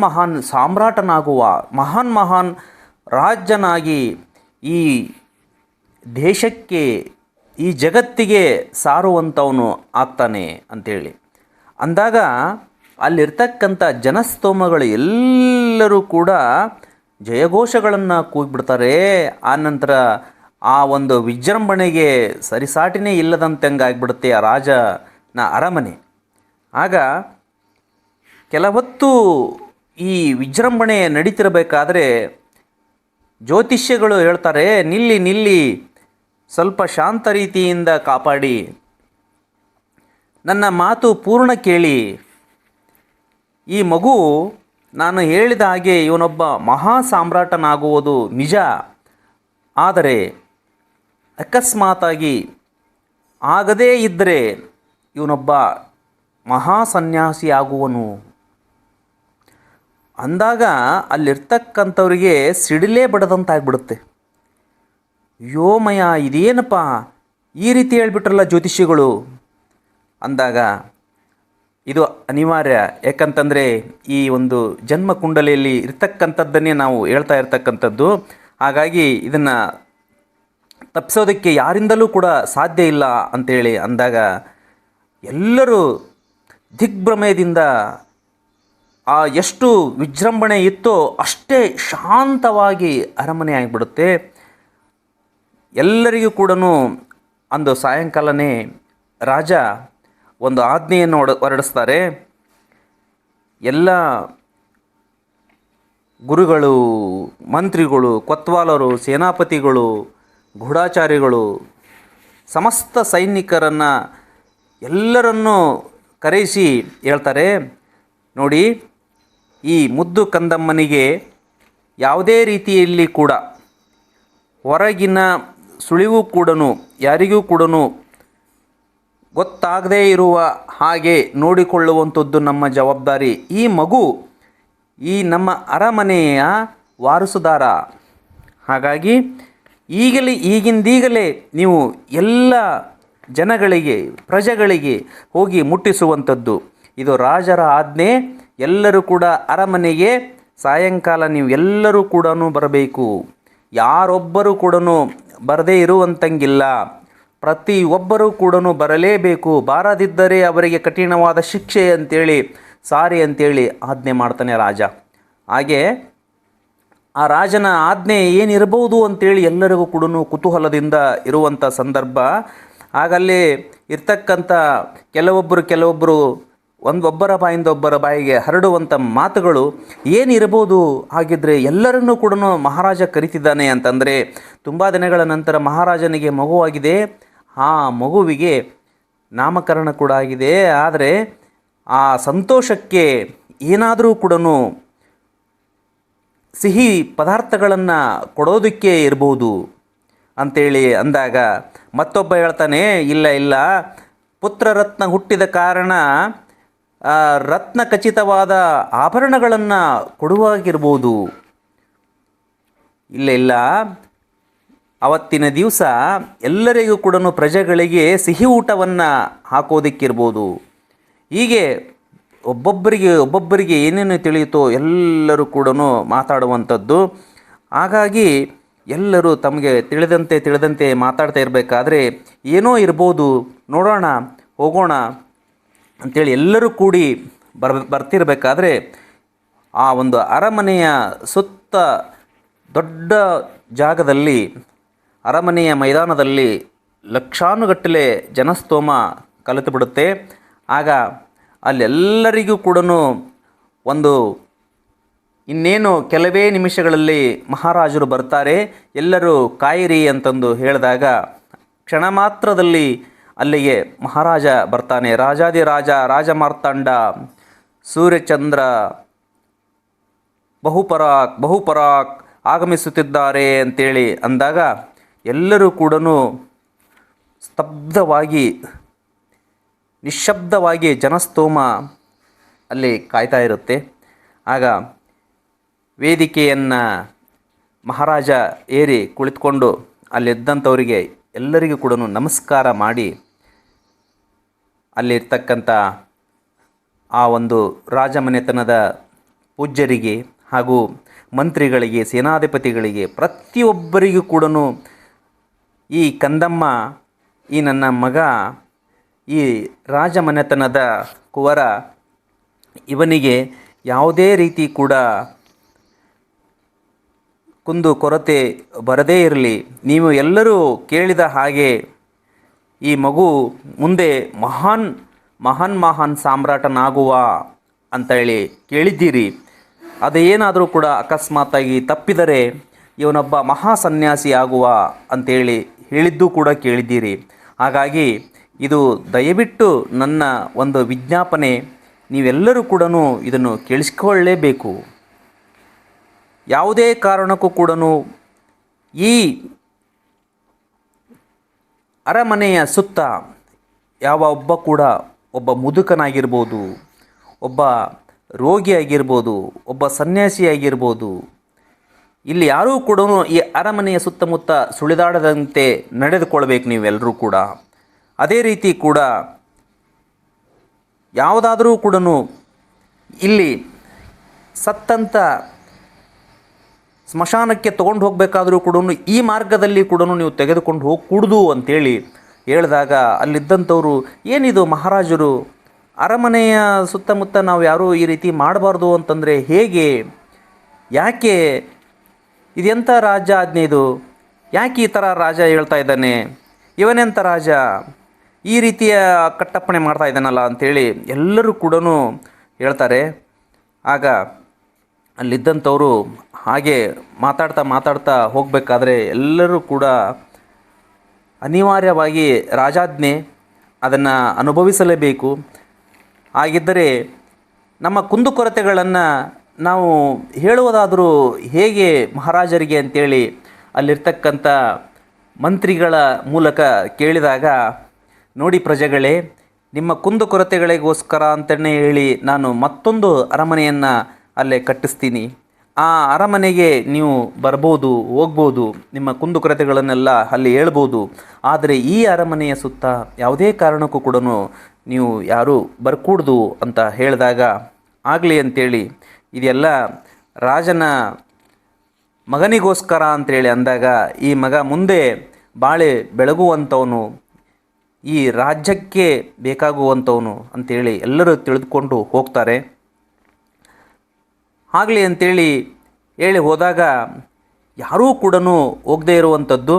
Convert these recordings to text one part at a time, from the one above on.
ಮಹಾನ್ ಸಾಮ್ರಾಟನಾಗುವ ಮಹಾನ್ ಮಹಾನ್ ರಾಜ್ಯನಾಗಿ ಈ ದೇಶಕ್ಕೆ, ಈ ಜಗತ್ತಿಗೆ ಸಾರುವಂಥವನು ಆಗ್ತಾನೆ ಅಂಥೇಳಿ ಅಂದಾಗ ಅಲ್ಲಿರ್ತಕ್ಕಂಥ ಜನಸ್ತೋಮಗಳು ಎಲ್ಲರೂ ಕೂಡ ಜಯಘೋಷಗಳನ್ನು ಆ ಆನಂತರ ಆ ಒಂದು ವಿಜೃಂಭಣೆಗೆ ಸರಿಸಾಟಿನೇ ಇಲ್ಲದಂತೆ ಆಗಿಬಿಡುತ್ತೆ ಆ ರಾಜನ ಅರಮನೆ. ಆಗ ಕೆಲವೊತ್ತು ಈ ವಿಜೃಂಭಣೆ ನಡೀತಿರಬೇಕಾದ್ರೆ ಜ್ಯೋತಿಷ್ಯಗಳು ಹೇಳ್ತಾರೆ ನಿಲ್ಲಿ ನಿಲ್ಲಿ, ಸ್ವಲ್ಪ ಶಾಂತ ರೀತಿಯಿಂದ ಕಾಪಾಡಿ. ನನ್ನ ಮಾತು ಪೂರ್ಣ ಕೇಳಿ. ಈ ಮಗು ನಾನು ಹೇಳಿದ ಹಾಗೆ ಇವನೊಬ್ಬ ಮಹಾ ಸಾಮ್ರಾಟನಾಗುವುದು ನಿಜ. ಆದರೆ ಅಕಸ್ಮಾತಾಗಿ ಆಗದೇ ಇದ್ದರೆ ಇವನೊಬ್ಬ ಮಹಾ ಸನ್ಯಾಸಿ ಆಗುವನು ಅಂದಾಗ ಅಲ್ಲಿರ್ತಕ್ಕಂಥವ್ರಿಗೆ ಸಿಡಿಲೇ ಬಡದಂತಾಗ್ಬಿಡುತ್ತೆ. ಯೋಮಯ ಇದೇನಪ್ಪ? ಈ ರೀತಿ ಹೇಳ್ಬಿಟ್ರಲ್ಲ ಜ್ಯೋತಿಷಿಗಳು. ಅಂದಾಗ, ಇದು ಅನಿವಾರ್ಯ. ಯಾಕಂತಂದರೆ ಈ ಒಂದು ಜನ್ಮ ಕುಂಡಲಿಯಲ್ಲಿ ಇರ್ತಕ್ಕಂಥದ್ದನ್ನೇ ನಾವು ಹೇಳ್ತಾ ಇರ್ತಕ್ಕಂಥದ್ದು. ಹಾಗಾಗಿ ಇದನ್ನು ತಪ್ಪಿಸೋದಕ್ಕೆ ಯಾರಿಂದಲೂ ಕೂಡ ಸಾಧ್ಯ ಇಲ್ಲ ಅಂತೇಳಿ ಅಂದಾಗ ಎಲ್ಲರೂ ದಿಗ್ಭ್ರಮೆಯಿಂದ ಆ ಎಷ್ಟು ವಿಜೃಂಭಣೆ ಇತ್ತೋ ಅಷ್ಟೇ ಶಾಂತವಾಗಿ ಅರಮನೆ ಆಗಿಬಿಡುತ್ತೆ ಎಲ್ಲರಿಗೂ ಕೂಡ ಅಂದು ಸಾಯಂಕಾಲನೇ ರಾಜ ಒಂದು ಆಜ್ಞೆಯನ್ನು ಹೊಡ, ಹೊರಡಿಸ್ತಾರೆ. ಎಲ್ಲ ಗುರುಗಳು, ಮಂತ್ರಿಗಳು, ಕೊತ್ವಾಲರು, ಸೇನಾಪತಿಗಳು ಗೂಢಾಚಾರಿಗಳು ಸಮಸ್ತ ಸೈನಿಕರನ್ನು ಎಲ್ಲರನ್ನೂ ಕರೆಸಿ ಹೇಳ್ತಾರೆ. ನೋಡಿ ಈ ಮುದ್ದು ಕಂದಮ್ಮನಿಗೆ ಯಾವುದೇ ರೀತಿಯಲ್ಲಿ ಕೂಡ ಹೊರಗಿನ ಸುಳಿವು ಕೂಡ ಯಾರಿಗೂ ಕೂಡ ಗೊತ್ತಾಗದೇ ಇರುವ ಹಾಗೆ ನೋಡಿಕೊಳ್ಳುವಂಥದ್ದು ನಮ್ಮ ಜವಾಬ್ದಾರಿ. ಈ ಮಗು ಈ ನಮ್ಮ ಅರಮನೆಯ ವಾರಸುದಾರ. ಹಾಗಾಗಿ ಈಗಲೇ, ಈಗಿಂದೀಗಲೇ ನೀವು ಎಲ್ಲ ಜನಗಳಿಗೆ, ಪ್ರಜೆಗಳಿಗೆ ಹೋಗಿ ಮುಟ್ಟಿಸುವಂಥದ್ದು. ಇದು ರಾಜರ ಆಜ್ಞೆ. ಎಲ್ಲರೂ ಕೂಡ ಅರಮನೆಗೆ ಸಾಯಂಕಾಲ ನೀವು ಎಲ್ಲರೂ ಕೂಡ ಬರಬೇಕು. ಯಾರೊಬ್ಬರೂ ಕೂಡ ಬರದೇ ಇರುವಂತಂಗಿಲ್ಲ. ಪ್ರತಿಯೊಬ್ಬರೂ ಕೂಡ ಬರಲೇಬೇಕು. ಬಾರದಿದ್ದರೆ ಅವರಿಗೆ ಕಠಿಣವಾದ ಶಿಕ್ಷೆ ಅಂತೇಳಿ, ಸಾರಿ ಅಂತೇಳಿ ಆಜ್ಞೆ ಮಾಡ್ತಾನೆ ರಾಜ. ಹಾಗೆ ಆ ರಾಜನ ಆಜ್ಞೆ ಏನಿರಬಹುದು ಅಂತೇಳಿ ಎಲ್ಲರಿಗೂ ಕೂಡ ಕುತೂಹಲದಿಂದ ಇರುವಂಥ ಸಂದರ್ಭ. ಆಗಲ್ಲಿ ಇರ್ತಕ್ಕಂಥ ಕೆಲವೊಬ್ಬರು ಕೆಲವೊಬ್ಬರು ಒಂದು ಒಬ್ಬರ ಬಾಯಿಂದ ಒಬ್ಬರ ಬಾಯಿಗೆ ಹರಡುವಂಥ ಮಾತುಗಳು ಏನಿರಬಹುದು ಹಾಗಿದ್ರೆ ಎಲ್ಲರನ್ನೂ ಕೂಡ ಮಹಾರಾಜ ಕರಿತಿದ್ದಾನೆ ಅಂತಂದರೆ ತುಂಬ ದಿನಗಳ ನಂತರ ಮಹಾರಾಜನಿಗೆ ಮಗುವಾಗಿದೆ. ಆ ಮಗುವಿಗೆ ನಾಮಕರಣ ಕೂಡ ಆಗಿದೆ. ಆದರೆ ಆ ಸಂತೋಷಕ್ಕೆ ಏನಾದರೂ ಕೂಡ ಸಿಹಿ ಪದಾರ್ಥಗಳನ್ನು ಕೊಡೋದಕ್ಕೆ ಇರ್ಬೋದು ಅಂತೇಳಿ ಅಂದಾಗ ಮತ್ತೊಬ್ಬ ಹೇಳ್ತಾನೆ, ಇಲ್ಲ ಇಲ್ಲ, ಪುತ್ರರತ್ನ ಹುಟ್ಟಿದ ಕಾರಣ ರತ್ನ ಖಚಿತವಾದ ಆಭರಣಗಳನ್ನು ಕೊಡುವಾಗಿರ್ಬೋದು. ಇಲ್ಲ ಇಲ್ಲ. ಅವತ್ತಿನ ದಿವಸ ಎಲ್ಲರಿಗೂ ಕೂಡ ಪ್ರಜೆಗಳಿಗೆ ಸಿಹಿ ಊಟವನ್ನು ಹಾಕೋದಕ್ಕಿರ್ಬೋದು. ಹೀಗೆ ಒಬ್ಬೊಬ್ಬರಿಗೆ ಒಬ್ಬೊಬ್ಬರಿಗೆ ಏನೇನು ತಿಳಿಯುತ್ತೋ ಎಲ್ಲರೂ ಕೂಡ ಮಾತಾಡುವಂಥದ್ದು. ಹಾಗಾಗಿ ಎಲ್ಲರೂ ತಮಗೆ ತಿಳಿದಂತೆ ತಿಳಿದಂತೆ ಮಾತಾಡ್ತಾ ಇರಬೇಕಾದ್ರೆ ಏನೋ ಇರ್ಬೋದು. ನೋಡೋಣ, ಹೋಗೋಣ. ಅಂಥೇಳಿ ಎಲ್ಲರೂ ಕೂಡಿ ಬರ್ ಬರ್ತಿರಬೇಕಾದ್ರೆ ಆ ಒಂದು ಅರಮನೆಯ ಸುತ್ತ ದೊಡ್ಡ ಜಾಗದಲ್ಲಿ, ಅರಮನೆಯ ಮೈದಾನದಲ್ಲಿ ಲಕ್ಷಾನುಗಟ್ಟಲೆ ಜನಸ್ತೋಮ ಕಲಿತು ಬಿಡುತ್ತೆ ಆಗ ಅಲ್ಲೆಲ್ಲರಿಗೂ ಕೂಡ ಒಂದು ಇನ್ನೇನು ಕೆಲವೇ ನಿಮಿಷಗಳಲ್ಲಿ ಮಹಾರಾಜರು ಬರ್ತಾರೆ, ಎಲ್ಲರೂ ಕಾಯಿರಿ ಅಂತಂದು ಹೇಳಿದಾಗ ಕ್ಷಣ ಮಾತ್ರದಲ್ಲಿ ಅಲ್ಲಿಗೆ ಮಹಾರಾಜ ಬರ್ತಾನೆ. ರಾಜಾದಿರಾಜ ರಾಜಮಾರ್ತಾಂಡ ಸೂರ್ಯಚಂದ್ರ ಬಹುಪರಾಕ್ ಬಹುಪರಾಕ್ ಆಗಮಿಸುತ್ತಿದ್ದಾರೆ ಅಂತೇಳಿ ಅಂದಾಗ ಎಲ್ಲರೂ ಕೂಡ ಸ್ತಬ್ಧವಾಗಿ, ನಿಶ್ಶಬ್ದವಾಗಿ ಜನಸ್ತೋಮ ಅಲ್ಲಿ ಕಾಯ್ತಾ ಇರುತ್ತೆ. ಆಗ ವೇದಿಕೆಯನ್ನು ಮಹಾರಾಜ ಏರಿ ಕುಳಿತುಕೊಂಡು ಅಲ್ಲಿದ್ದಂಥವರಿಗೆ ಎಲ್ಲರಿಗೂ ಕೂಡ ನಮಸ್ಕಾರ ಮಾಡಿ ಅಲ್ಲಿರ್ತಕ್ಕಂಥ ಆ ಒಂದು ರಾಜಮನೆತನದ ಪೂಜ್ಯರಿಗೆ ಹಾಗೂ ಮಂತ್ರಿಗಳಿಗೆ, ಸೇನಾಧಿಪತಿಗಳಿಗೆ, ಪ್ರತಿಯೊಬ್ಬರಿಗೂ ಕೂಡ ಈ ಕಂದಮ್ಮ, ಈ ನನ್ನ ಮಗ, ಈ ರಾಜಮನೆತನದ ಕುವರ, ಇವನಿಗೆ ಯಾವುದೇ ರೀತಿ ಕೂಡ ಕುಂದು ಕೊರತೆ ಬರದೇ ಇರಲಿ. ನೀವು ಎಲ್ಲರೂ ಕೇಳಿದ ಹಾಗೆ ಈ ಮಗು ಮುಂದೆ ಮಹಾನ್ ಮಹಾನ್ ಮಹಾನ್ ಸಾಮ್ರಾಟನಾಗುವ ಅಂತ ಹೇಳಿ ಕೇಳಿದ್ದೀರಿ ಅದೇನಾದರೂ ಕೂಡ ಅಕಸ್ಮಾತಾಗಿ ತಪ್ಪಿದರೆ ಇವನೊಬ್ಬ ಮಹಾ ಸನ್ಯಾಸಿ ಆಗುವ ಅಂತೇಳಿ ಹೇಳಿದ್ದು ಕೂಡ ಕೇಳಿದ್ದೀರಿ. ಹಾಗಾಗಿ ಇದು ದಯವಿಟ್ಟು ನನ್ನ ಒಂದು ವಿಜ್ಞಾಪನೆ, ನೀವೆಲ್ಲರೂ ಕೂಡ ಇದನ್ನು ಕೇಳಿಸ್ಕೊಳ್ಳೇಬೇಕು. ಯಾವುದೇ ಕಾರಣಕ್ಕೂ ಕೂಡ ಈ ಅರಮನೆಯ ಸುತ್ತ ಯಾವ ಒಬ್ಬ ಕೂಡ ಒಬ್ಬ ಮುದುಕನಾಗಿರ್ಬೋದು, ಒಬ್ಬ ರೋಗಿಯಾಗಿರ್ಬೋದು, ಒಬ್ಬ ಸನ್ಯಾಸಿಯಾಗಿರ್ಬೋದು, ಇಲ್ಲಿ ಯಾರೂ ಕೂಡ ಈ ಅರಮನೆಯ ಸುತ್ತಮುತ್ತ ಸುಳಿದಾಡದಂತೆ ನಡೆದುಕೊಳ್ಬೇಕು ನೀವೆಲ್ಲರೂ ಕೂಡ. ಅದೇ ರೀತಿ ಕೂಡ ಯಾವುದಾದರೂ ಕೂಡ ಇಲ್ಲಿ ಸತ್ತಂತ ಸ್ಮಶಾನಕ್ಕೆ ತೊಗೊಂಡು ಹೋಗಬೇಕಾದರೂ ಕೂಡ ಈ ಮಾರ್ಗದಲ್ಲಿ ಕೂಡ ನೀವು ತೆಗೆದುಕೊಂಡು ಹೋಗಕೂಡ್ದು ಅಂತೇಳಿ ಹೇಳಿದಾಗ ಅಲ್ಲಿದ್ದಂಥವರು, ಏನಿದು ಮಹಾರಾಜರು? ಅರಮನೆಯ ಸುತ್ತಮುತ್ತ ನಾವು ಯಾರೂ ಈ ರೀತಿ ಮಾಡಬಾರ್ದು ಅಂತಂದರೆ ಹೇಗೆ? ಯಾಕೆ? ಇದೆಂಥ ರಾಜ ಆಜ್ಞೆ ಇದು? ಯಾಕೆ ಈ ಥರ ರಾಜ ಹೇಳ್ತಾ ಇದ್ದಾನೆ? ಇವನೆಂಥ ರಾಜ? ಈ ರೀತಿಯ ಕಟ್ಟಪ್ಪಣೆ ಮಾಡ್ತಾ ಇದ್ದಾನಲ್ಲ ಅಂಥೇಳಿ ಎಲ್ಲರೂ ಕೂಡ ಹೇಳ್ತಾರೆ. ಆಗ ಅಲ್ಲಿದ್ದಂಥವರು ಹಾಗೆ ಮಾತಾಡ್ತಾ ಮಾತಾಡ್ತಾ ಹೋಗಬೇಕಾದ್ರೆ ಎಲ್ಲರೂ ಕೂಡ ಅನಿವಾರ್ಯವಾಗಿ ರಾಜಾಜ್ಞೆ ಅದನ್ನು ಅನುಭವಿಸಲೇಬೇಕು. ಹಾಗಿದ್ದರೆ ನಮ್ಮ ಕುಂದುಕೊರತೆಗಳನ್ನು ನಾವು ಹೇಳುವುದಾದರೂ ಹೇಗೆ ಮಹಾರಾಜರಿಗೆ ಅಂತೇಳಿ ಅಲ್ಲಿರ್ತಕ್ಕಂಥ ಮಂತ್ರಿಗಳ ಮೂಲಕ ಕೇಳಿದಾಗ, ನೋಡಿ ಪ್ರಜೆಗಳೇ, ನಿಮ್ಮ ಕುಂದುಕೊರತೆಗಳಿಗೋಸ್ಕರ ಅಂತಲೇ ಹೇಳಿ ನಾನು ಮತ್ತೊಂದು ಅರಮನೆಯನ್ನು ಅಲ್ಲೇ ಕಟ್ಟಿಸ್ತೀನಿ. ಆ ಅರಮನೆಗೆ ನೀವು ಬರ್ಬೋದು, ಹೋಗ್ಬೋದು, ನಿಮ್ಮ ಕುಂದುಕೊರತೆಗಳನ್ನೆಲ್ಲ ಅಲ್ಲಿ ಹೇಳ್ಬೋದು. ಆದರೆ ಈ ಅರಮನೆಯ ಸುತ್ತ ಯಾವುದೇ ಕಾರಣಕ್ಕೂ ಕೂಡ ನೀವು ಯಾರೂ ಬರ್ಕೂಡ್ದು ಅಂತ ಹೇಳಿದಾಗ ಆಗಲಿ ಅಂತೇಳಿ ಇದೆಲ್ಲ ರಾಜನ ಮಗನಿಗೋಸ್ಕರ ಅಂತೇಳಿ ಅಂದಾಗ ಈ ಮಗ ಮುಂದೆ ಬಾಳೆ ಬೆಳಗುವಂಥವನು, ಈ ರಾಜ್ಯಕ್ಕೆ ಬೇಕಾಗುವಂಥವನು ಅಂತೇಳಿ ಎಲ್ಲರೂ ತಿಳಿದುಕೊಂಡು ಹೋಗ್ತಾರೆ. ಆಗಲಿ ಅಂತೇಳಿ ಹೇಳಿ ಹೋದಾಗ ಯಾರೂ ಕೂಡ ಹೋಗದೇ ಇರುವಂಥದ್ದು.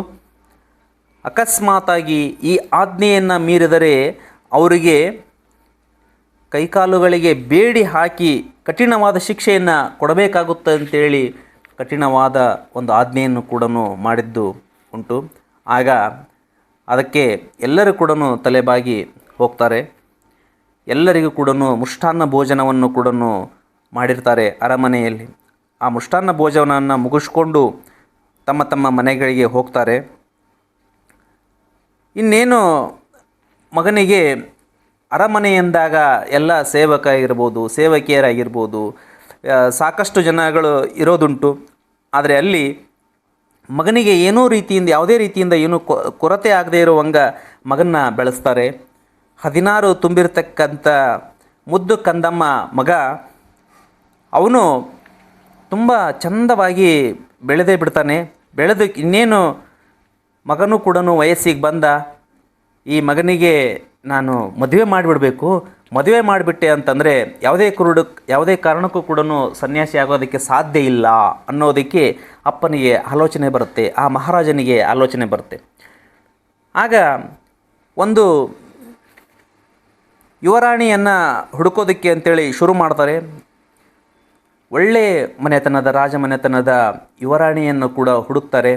ಅಕಸ್ಮಾತಾಗಿ ಈ ಆಜ್ಞೆಯನ್ನು ಮೀರಿದರೆ ಅವರಿಗೆ ಕೈಕಾಲುಗಳಿಗೆ ಬೇಡಿ ಹಾಕಿ ಕಠಿಣವಾದ ಶಿಕ್ಷೆಯನ್ನು ಕೊಡಬೇಕಾಗುತ್ತೆ ಅಂತೇಳಿ ಕಠಿಣವಾದ ಒಂದು ಆಜ್ಞೆಯನ್ನು ಕೂಡ ಮಾಡಿದ್ದು ಉಂಟು. ಆಗ ಅದಕ್ಕೆ ಎಲ್ಲರೂ ಕೂಡ ತಲೆಬಾಗಿ ಹೋಗ್ತಾರೆ. ಎಲ್ಲರಿಗೂ ಕೂಡ ಮುಷ್ಠಾನ್ನ ಭೋಜನವನ್ನು ಕೂಡ ಮಾಡಿರ್ತಾರೆ ಅರಮನೆಯಲ್ಲಿ. ಆ ಮೃಷ್ಟಾನ್ನ ಭೋಜನವನ್ನು ಮುಗಿಸ್ಕೊಂಡು ತಮ್ಮ ತಮ್ಮ ಮನೆಗಳಿಗೆ ಹೋಗ್ತಾರೆ. ಇನ್ನೇನು ಮಗನಿಗೆ ಅರಮನೆ ಎಂದಾಗ ಎಲ್ಲ ಸೇವಕ ಇರ್ಬೋದು ಸೇವಕಿಯರಾಗಿರ್ಬೋದು ಸಾಕಷ್ಟು ಜನಗಳು ಇರೋದುಂಟು. ಆದರೆ ಅಲ್ಲಿ ಮಗನಿಗೆ ಏನೋ ರೀತಿಯಿಂದ, ಯಾವುದೇ ರೀತಿಯಿಂದ ಏನೂ ಕೊರತೆ ಆಗದೇ ಇರುವಂಗ ಮಗನ್ನ ಬೆಳೆಸ್ತಾರೆ. ಹದಿನಾರು ತುಂಬಿರ್ತಕ್ಕಂಥ ಮುದ್ದು ಕಂದಮ್ಮ ಮಗ ಅವನು ತುಂಬ ಚಂದವಾಗಿ ಬೆಳೆದೇ ಬಿಡ್ತಾನೆ. ಬೆಳೆದು ಇನ್ನೇನು ಮಗನೂ ಕೂಡ ವಯಸ್ಸಿಗೆ ಬಂದ ಈ ಮಗನಿಗೆ ನಾನು ಮದುವೆ ಮಾಡಿಬಿಡಬೇಕು. ಮದುವೆ ಮಾಡಿಬಿಟ್ಟೆ ಅಂತಂದರೆ ಯಾವುದೇ ಕುರುಡು, ಯಾವುದೇ ಕಾರಣಕ್ಕೂ ಕೂಡ ಸನ್ಯಾಸಿ ಆಗೋದಕ್ಕೆ ಸಾಧ್ಯ ಇಲ್ಲ ಅನ್ನೋದಕ್ಕೆ ಅಪ್ಪನಿಗೆ ಆಲೋಚನೆ ಬರುತ್ತೆ, ಆ ಮಹಾರಾಜನಿಗೆ ಆಲೋಚನೆ ಬರುತ್ತೆ. ಆಗ ಒಂದು ಯುವರಾಣಿಯನ್ನು ಹುಡುಕೋದಕ್ಕೆ ಅಂತೇಳಿ ಶುರು ಮಾಡ್ತಾರೆ. ಒಳ್ಳೆ ಮನೆತನದ, ರಾಜ ಮನೆತನದ ಯುವರಾಣಿಯನ್ನು ಕೂಡ ಹುಡುಕ್ತಾರೆ.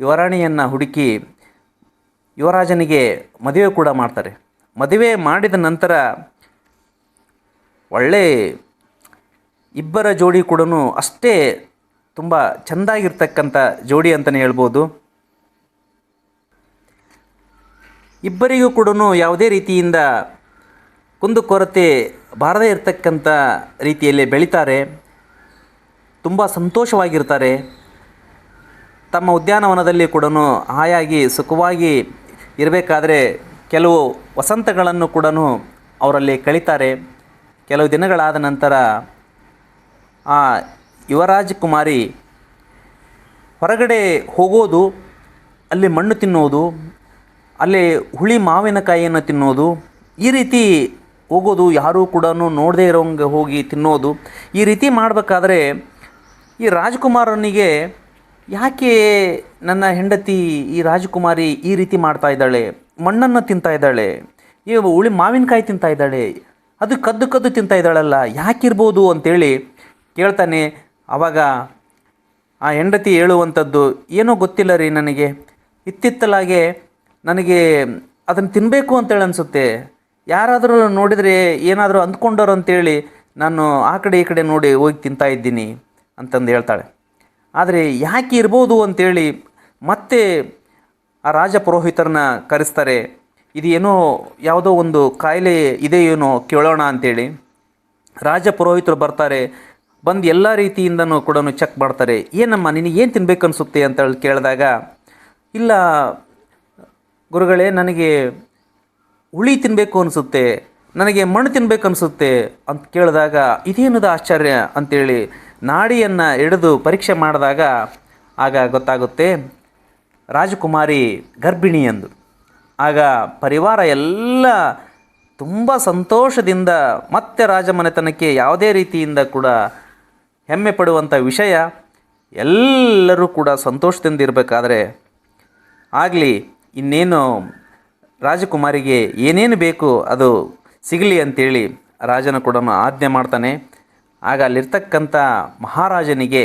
ಯುವರಾಣಿಯನ್ನು ಹುಡುಕಿ ಯುವರಾಜನಿಗೆ ಮದುವೆ ಕೂಡ ಮಾಡ್ತಾರೆ. ಮದುವೆ ಮಾಡಿದ ನಂತರ ಒಳ್ಳೆ ಇಬ್ಬರ ಜೋಡಿ ಕೂಡ ಅಷ್ಟೇ ತುಂಬ ಚೆಂದಾಗಿರ್ತಕ್ಕಂಥ ಜೋಡಿ ಅಂತಲೇ ಹೇಳ್ಬೋದು. ಇಬ್ಬರಿಗೂ ಕೂಡ ಯಾವುದೇ ರೀತಿಯಿಂದ ಕುಂದುಕೊರತೆ ಬಾರದೇ ಇರತಕ್ಕಂಥ ರೀತಿಯಲ್ಲಿ ಬೆಳೀತಾರೆ. ತುಂಬ ಸಂತೋಷವಾಗಿರ್ತಾರೆ. ತಮ್ಮ ಉದ್ಯಾನವನದಲ್ಲಿ ಕೂಡ ಹಾಯಾಗಿ, ಸುಖವಾಗಿ ಇರಬೇಕಾದ್ರೆ ಕೆಲವು ವಸಂತಗಳನ್ನು ಕೂಡ ಅವರಲ್ಲಿ ಕಳೀತಾರೆ. ಕೆಲವು ದಿನಗಳಾದ ನಂತರ ಆ ಯುವರಾಜಕುಮಾರಿ ಹೊರಗಡೆ ಹೋಗೋದು, ಅಲ್ಲಿ ಮಣ್ಣು ತಿನ್ನೋದು, ಅಲ್ಲಿ ಹುಳಿ ಮಾವಿನಕಾಯಿಯನ್ನು ತಿನ್ನೋದು, ಈ ರೀತಿ ಹೋಗೋದು ಯಾರೂ ಕೂಡ ನೋಡದೇ ಇರೋಂಗೆ ಹೋಗಿ ತಿನ್ನೋದು, ಈ ರೀತಿ ಮಾಡಬೇಕಾದ್ರೆ ಈ ರಾಜಕುಮಾರನಿಗೆ ಯಾಕೆ ನನ್ನ ಹೆಂಡತಿ ಈ ರಾಜಕುಮಾರಿ ಈ ರೀತಿ ಮಾಡ್ತಾ ಇದ್ದಾಳೆ? ಮಣ್ಣನ್ನು ತಿಂತಾ ಇದ್ದಾಳೆ. ಈ ಉಳಿ ಮಾವಿನಕಾಯಿ ತಿಂತಾ ಇದ್ದಾಳೆ. ಅದು ಕದ್ದು ಕದ್ದು ತಿಂತಾ ಇದ್ದಾಳಲ್ಲ, ಯಾಕಿರ್ಬೋದು ಅಂತೇಳಿ ಕೇಳ್ತಾನೆ. ಆವಾಗ ಆ ಹೆಂಡತಿ ಹೇಳುವಂಥದ್ದು, ಏನೋ ಗೊತ್ತಿಲ್ಲ ರೀ ನನಗೆ. ಇತ್ತಿತ್ತಲಾಗೆ ನನಗೆ ಅದನ್ನು ತಿನ್ನಬೇಕು ಅಂತೇಳಿ ಅನಿಸುತ್ತೆ. ಯಾರಾದರೂ ನೋಡಿದರೆ ಏನಾದರೂ ಅಂದ್ಕೊಂಡವ್ರು ಅಂತೇಳಿ ನಾನು ಆ ಕಡೆ ಈ ಕಡೆ ನೋಡಿ ಹೋಗಿ ತಿಂತಾ ಇದ್ದೀನಿ. ಅಂತಂದು ಹೇಳ್ತಾಳೆ. ಆದರೆ ಯಾಕೆ ಇರ್ಬೋದು ಅಂತೇಳಿ ಮತ್ತೆ ಆ ರಾಜ ಪುರೋಹಿತರನ್ನ ಕರೆಸ್ತಾರೆ ಇದು ಏನೋ ಯಾವುದೋ ಒಂದು ಕಾಯಿಲೆ ಇದೆ ಏನೋ ಕೇಳೋಣ ಅಂತೇಳಿ. ರಾಜ ಪುರೋಹಿತರು ಬರ್ತಾರೆ, ಬಂದು ಎಲ್ಲ ರೀತಿಯಿಂದನೂ ಕೂಡ ಚೆಕ್ ಮಾಡ್ತಾರೆ, ಏನಮ್ಮ, ನಿನಗೆ ಏನು ತಿನ್ಬೇಕು ಅನಿಸುತ್ತೆ ಅಂತ ಹೇಳಿ ಕೇಳಿದಾಗ, ಇಲ್ಲ ಗುರುಗಳೇ, ನನಗೆ ಹುಳಿ ತಿನ್ನಬೇಕು ಅನಿಸುತ್ತೆ, ನನಗೆ ಮಣ್ಣು ತಿನ್ನಬೇಕು ಅನಿಸುತ್ತೆ ಅಂತ ಕೇಳಿದಾಗ, ಇದೇನದು ಆಶ್ಚರ್ಯ? ಅಂತೇಳಿ ನಾಡಿಯನ್ನು ಹಿಡಿದು ಪರೀಕ್ಷೆ ಮಾಡಿದಾಗ ಆಗ ಗೊತ್ತಾಗುತ್ತೆ, ರಾಜಕುಮಾರಿ ಗರ್ಭಿಣಿ ಎಂದು. ಆಗ ಪರಿವಾರ ಎಲ್ಲ ತುಂಬ ಸಂತೋಷದಿಂದ ಮತ್ತೆ ರಾಜಮನೆತನಕ್ಕೆ ಯಾವುದೇ ರೀತಿಯಿಂದ ಕೂಡ ಹೆಮ್ಮೆ ಪಡುವಂಥ ವಿಷಯ, ಎಲ್ಲರೂ ಕೂಡ ಸಂತೋಷದಿಂದ ಇರಬೇಕಾದ್ರೆ ಆಗಲಿ, ಇನ್ನೇನು ರಾಜಕುಮಾರಿಗೆ ಏನೇನು ಬೇಕು ಅದು ಸಿಗಲಿ ಅಂತೇಳಿ ರಾಜನ ಕೂಡ ಆಜ್ಞೆ ಮಾಡ್ತಾನೆ. ಆಗ ಅಲ್ಲಿರ್ತಕ್ಕಂಥ ಮಹಾರಾಜನಿಗೆ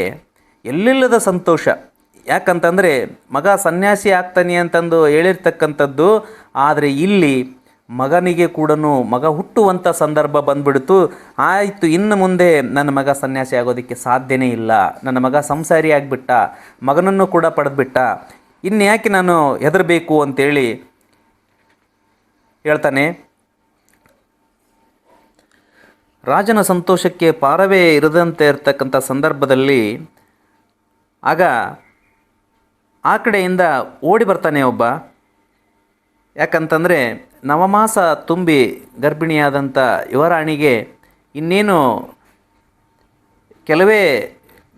ಎಲ್ಲಿಲ್ಲದ ಸಂತೋಷ. ಯಾಕಂತಂದರೆ ಮಗ ಸನ್ಯಾಸಿ ಆಗ್ತಾನೆ ಅಂತಂದು ಹೇಳಿರ್ತಕ್ಕಂಥದ್ದು, ಆದರೆ ಇಲ್ಲಿ ಮಗನಿಗೆ ಕೂಡ ಮಗ ಹುಟ್ಟುವಂಥ ಸಂದರ್ಭ ಬಂದ್ಬಿಡ್ತು. ಆಯಿತು, ಇನ್ನು ಮುಂದೆ ನನ್ನ ಮಗ ಸನ್ಯಾಸಿ ಆಗೋದಕ್ಕೆ ಸಾಧ್ಯನೇ ಇಲ್ಲ. ನನ್ನ ಮಗ ಸಂಸಾರಿ ಆಗಿಬಿಟ್ಟ, ಮಗನನ್ನು ಕೂಡ ಪಡೆದ್ಬಿಟ್ಟ. ಇನ್ನು ಯಾಕೆ ನಾನು ಹೆದರಬೇಕು ಅಂತೇಳಿ ಹೇಳ್ತಾನೆ. ರಾಜನ ಸಂತೋಷಕ್ಕೆ ಪಾರವೇ ಇರದಂತೆ ಇರತಕ್ಕಂಥ ಸಂದರ್ಭದಲ್ಲಿ ಆಗ ಆ ಕಡೆಯಿಂದ ಓಡಿ ಬರ್ತಾನೆ ಒಬ್ಬ. ಯಾಕಂತಂದರೆ ನವಮಾಸ ತುಂಬಿ ಗರ್ಭಿಣಿಯಾದಂಥ ಯುವರಾಣಿಗೆ ಇನ್ನೇನು ಕೆಲವೇ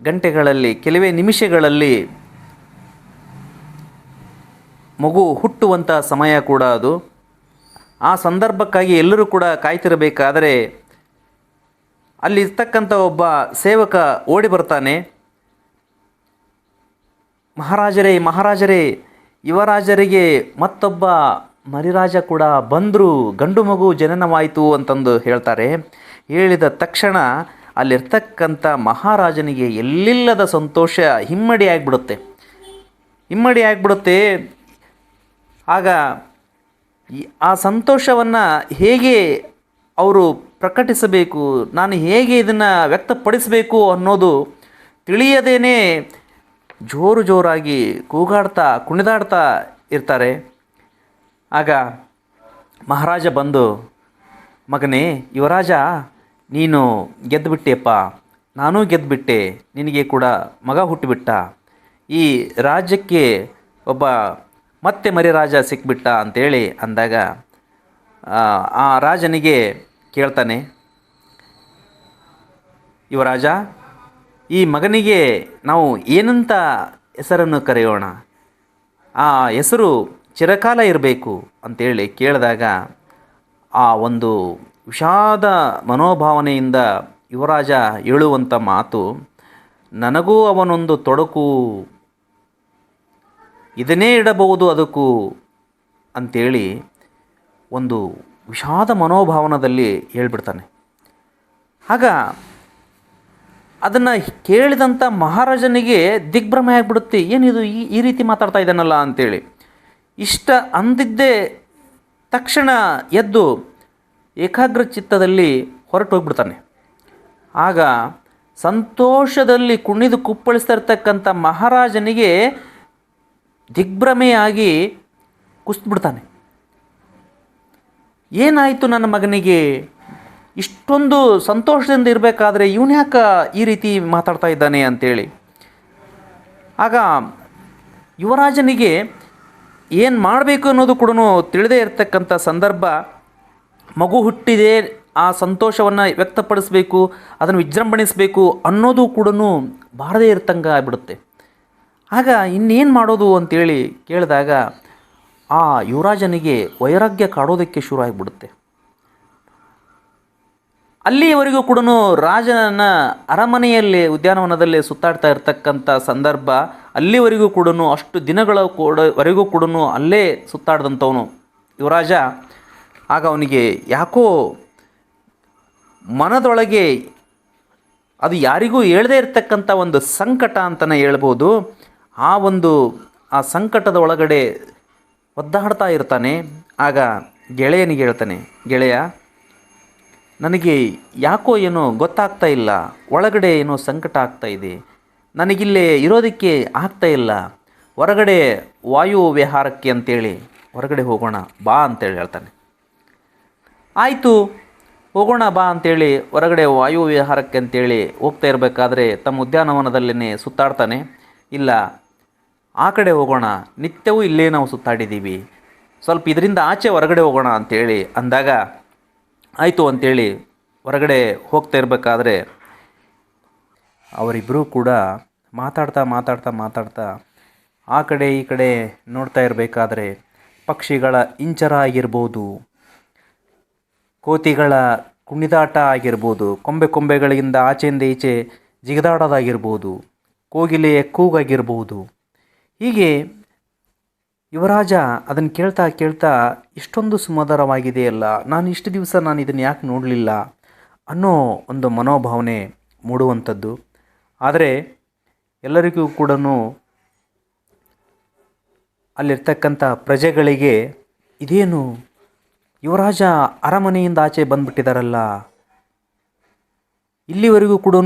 ಗಂಟೆಗಳಲ್ಲಿ, ಕೆಲವೇ ನಿಮಿಷಗಳಲ್ಲಿ ಮಗು ಹುಟ್ಟುವಂಥ ಸಮಯ ಕೂಡ ಅದು. ಆ ಸಂದರ್ಭಕ್ಕಾಗಿ ಎಲ್ಲರೂ ಕೂಡ ಕಾಯ್ತಿರಬೇಕಾದರೆ ಅಲ್ಲಿ ಇರ್ತಕ್ಕಂಥ ಒಬ್ಬ ಸೇವಕ ಓಡಿ ಬರ್ತಾನೆ. ಮಹಾರಾಜರೇ ಮಹಾರಾಜರೇ, ಯುವರಾಜರಿಗೆ ಮತ್ತೊಬ್ಬ ಮರಿರಾಜ ಕೂಡ ಬಂದರು. ಗಂಡು ಮಗು ಜನನವಾಯಿತು ಅಂತಂದು ಹೇಳ್ತಾರೆ. ಹೇಳಿದ ತಕ್ಷಣ ಅಲ್ಲಿರ್ತಕ್ಕಂಥ ಮಹಾರಾಜನಿಗೆ ಎಲ್ಲಿಲ್ಲದ ಸಂತೋಷ ಹಿಮ್ಮಡಿ ಆಗಿಬಿಡುತ್ತೆ. ಹಿಮ್ಮಡಿ ಆಗಿಬಿಡುತ್ತೆ. ಆಗ ಆ ಸಂತೋಷವನ್ನು ಹೇಗೆ ಅವರು ಪ್ರಕಟಿಸಬೇಕು, ನಾನು ಹೇಗೆ ಇದನ್ನು ವ್ಯಕ್ತಪಡಿಸಬೇಕು ಅನ್ನೋದು ತಿಳಿಯದೇನೆ ಜೋರು ಜೋರಾಗಿ ಕೂಗಾಡ್ತಾ, ಕುಣಿದಾಡ್ತಾ ಇರ್ತಾರೆ. ಆಗ ಮಹಾರಾಜ ಬಂದು, ಮಗನೇ, ಯುವರಾಜ, ನೀನು ಗೆದ್ದುಬಿಟ್ಟೆಪ್ಪ ನಾನೂ ಗೆದ್ದುಬಿಟ್ಟೆ ನಿನಗೆ ಕೂಡ ಮಗ ಹುಟ್ಟಿಬಿಟ್ಟ. ಈ ರಾಜ್ಯಕ್ಕೆ ಒಬ್ಬ ಮತ್ತೆ ಮರಿ ರಾಜ ಸಿಕ್ಬಿಟ್ಟ ಅಂತೇಳಿ ಅಂದಾಗ ಆ ರಾಜನಿಗೆ ಕೇಳ್ತಾನೆ, ಯುವರಾಜ, ಈ ಮಗನಿಗೆ ನಾವು ಏನಂತ ಹೆಸರನ್ನು ಕರೆಯೋಣ? ಆ ಹೆಸರು ಚಿರಕಾಲ ಇರಬೇಕು ಅಂತೇಳಿ ಕೇಳಿದಾಗ ಆ ಒಂದು ವಿಷಾದ ಮನೋಭಾವನೆಯಿಂದ ಯುವರಾಜ ಹೇಳುವಂಥ ಮಾತು, ನನಗೂ ಅವನೊಂದು ತೊಡಕು ಇದನ್ನೇ ಇಡಬಹುದು ಅದಕ್ಕೂ ಅಂತೇಳಿ ಒಂದು ವಿಷಾದ ಮನೋಭಾವನದಲ್ಲಿ ಹೇಳ್ಬಿಡ್ತಾನೆ. ಆಗ ಅದನ್ನು ಕೇಳಿದಂಥ ಮಹಾರಾಜನಿಗೆ ದಿಗ್ಭ್ರಮೆ ಆಗಿಬಿಡುತ್ತೆ. ಏನಿದು ಈ ಈ ರೀತಿ ಮಾತಾಡ್ತಾ ಇದ್ದಾನಲ್ಲ ಅಂತೇಳಿ. ಇಷ್ಟ ಅಂದಿದ್ದೇ ತಕ್ಷಣ ಎದ್ದು ಏಕಾಗ್ರ ಚಿತ್ತದಲ್ಲಿ ಹೊರಟು ಹೋಗ್ಬಿಡ್ತಾನೆ. ಆಗ ಸಂತೋಷದಲ್ಲಿ ಕುಣಿದು ಕುಪ್ಪಳಿಸ್ತಾ ಇರ್ತಕ್ಕಂಥ ಮಹಾರಾಜನಿಗೆ ದಿಗ್ಭ್ರಮೆಯಾಗಿ ಕುಸಿದ್ಬಿಡ್ತಾನೆ. ಏನಾಯಿತು ನನ್ನ ಮಗನಿಗೆ? ಇಷ್ಟೊಂದು ಸಂತೋಷದಿಂದ ಇರಬೇಕಾದ್ರೆ ಇವನು ಯಾಕೆ ಈ ರೀತಿ ಮಾತಾಡ್ತಾ ಇದ್ದಾನೆ ಅಂತೇಳಿ. ಆಗ ಯುವರಾಜನಿಗೆ ಏನು ಮಾಡಬೇಕು ಅನ್ನೋದು ಕೂಡ ತಿಳಿದೇ ಇರತಕ್ಕಂಥ ಸಂದರ್ಭ, ಮಗು ಹುಟ್ಟಿದೆ, ಆ ಸಂತೋಷವನ್ನು ವ್ಯಕ್ತಪಡಿಸಬೇಕು, ಅದನ್ನು ವಿಜೃಂಭಣಿಸಬೇಕು ಅನ್ನೋದು ಕೂಡ ಬಾರದೇ ಇರ್ತಂಗ ಆಗ್ಬಿಡುತ್ತೆ. ಆಗ ಇನ್ನೇನು ಮಾಡೋದು ಅಂತೇಳಿ ಕೇಳಿದಾಗ ಆ ಯುವರಾಜನಿಗೆ ವೈರಾಗ್ಯ ಕಾಡೋದಕ್ಕೆ ಶುರು ಆಗಿಬಿಡುತ್ತೆ ಅಲ್ಲಿಯವರೆಗೂ ಕೂಡ ರಾಜನ ಅರಮನೆಯಲ್ಲಿ, ಉದ್ಯಾನವನದಲ್ಲಿ ಸುತ್ತಾಡ್ತಾ ಇರತಕ್ಕಂಥ ಸಂದರ್ಭ ಅಲ್ಲಿವರೆಗೂ ಕೂಡ ಅಷ್ಟು ದಿನಗಳ ಕೂಡ ವರೆಗೂ ಕೂಡ ಅಲ್ಲೇ ಸುತ್ತಾಡ್ದಂಥವನು ಯುವರಾಜ. ಆಗ ಅವನಿಗೆ ಯಾಕೋ ಮನದೊಳಗೆ ಅದು ಯಾರಿಗೂ ಹೇಳದೇ ಇರತಕ್ಕಂಥ ಒಂದು ಸಂಕಟ ಅಂತಲೇ ಹೇಳ್ಬೋದು. ಆ ಒಂದು, ಆ ಸಂಕಟದ ಒಳಗಡೆ ಒದ್ದಾಡ್ತಾ ಇರ್ತಾನೆ. ಆಗ ಗೆಳೆಯನಿಗೆ ಹೇಳ್ತಾನೆ, ಗೆಳೆಯ, ನನಗೆ ಯಾಕೋ ಏನೋ ಗೊತ್ತಾಗ್ತಾ ಇಲ್ಲ, ಒಳಗಡೆ ಏನೋ ಸಂಕಟ ಆಗ್ತಾ ಇದೆ. ನನಗಿಲ್ಲೇ ಇರೋದಕ್ಕೆ ಆಗ್ತಾ ಇಲ್ಲ. ಹೊರಗಡೆ ವಾಯು ವಿಹಾರಕ್ಕೆ ಅಂತೇಳಿ, ಹೊರಗಡೆ ಹೋಗೋಣ, ಬಾ ಅಂತೇಳಿ ಹೇಳ್ತಾನೆ. ಆಯಿತು, ಹೋಗೋಣ, ಬಾ ಅಂತೇಳಿ ಹೊರಗಡೆ ವಾಯು ವಿಹಾರಕ್ಕೆ ಅಂತೇಳಿ ಹೋಗ್ತಾ ಇರಬೇಕಾದ್ರೆ ತಮ್ಮ ಉದ್ಯಾನವನದಲ್ಲೇ ಸುತ್ತಾಡ್ತಾನೆ. ಇಲ್ಲ ಆ ಕಡೆ ಹೋಗೋಣ, ನಿತ್ಯವೂ ಇಲ್ಲೇ ನಾವು ಸುತ್ತಾಡಿದ್ದೀವಿ. ಸ್ವಲ್ಪ ಇದರಿಂದ ಆಚೆ ಹೊರಗಡೆ ಹೋಗೋಣ ಅಂತೇಳಿ ಅಂದಾಗ, ಆಯಿತು ಅಂತೇಳಿ ಹೊರಗಡೆ ಹೋಗ್ತಾ ಇರಬೇಕಾದ್ರೆ ಅವರಿಬ್ಬರೂ ಕೂಡ ಮಾತಾಡ್ತಾ ಮಾತಾಡ್ತಾ ಮಾತಾಡ್ತಾ ಆ ಕಡೆ ಈ ಕಡೆ ನೋಡ್ತಾ ಇರಬೇಕಾದ್ರೆ ಪಕ್ಷಿಗಳ ಇಂಚರ ಆಗಿರ್ಬೋದು, ಕೋತಿಗಳ ಕುಣಿದಾಟ ಆಗಿರ್ಬೋದು, ಕೊಂಬೆ ಕೊಂಬೆಗಳಿಂದ ಆಚೆಯಿಂದ ಈಚೆ ಜಿಗಿದಾಡೋದಾಗಿರ್ಬೋದು, ಕೋಗಿಲೆಯ ಕೂಗಾಗಿರ್ಬೋದು ಹೀಗೆ ಯುವರಾಜ ಅದನ್ನು ಕೇಳ್ತಾ ಕೇಳ್ತಾ ಇಷ್ಟೊಂದು ಸುಮಧುರವಾಗಿದೆಯಲ್ಲ, ನಾನು ಇಷ್ಟು ದಿವಸ ನಾನು ಇದನ್ನು ಯಾಕೆ ನೋಡಲಿಲ್ಲ ಅನ್ನೋ ಒಂದು ಮನೋಭಾವನೆ ಮೂಡುವಂಥದ್ದು. ಆದರೆ ಎಲ್ಲರಿಗೂ ಕೂಡ ಅಲ್ಲಿರ್ತಕ್ಕಂಥ ಪ್ರಜೆಗಳಿಗೆ ಇದೇನು ಯುವರಾಜ ಅರಮನೆಯಿಂದ ಆಚೆ ಬಂದುಬಿಟ್ಟಿದ್ದಾರಲ್ಲ ಇಲ್ಲಿವರೆಗೂ ಕೂಡ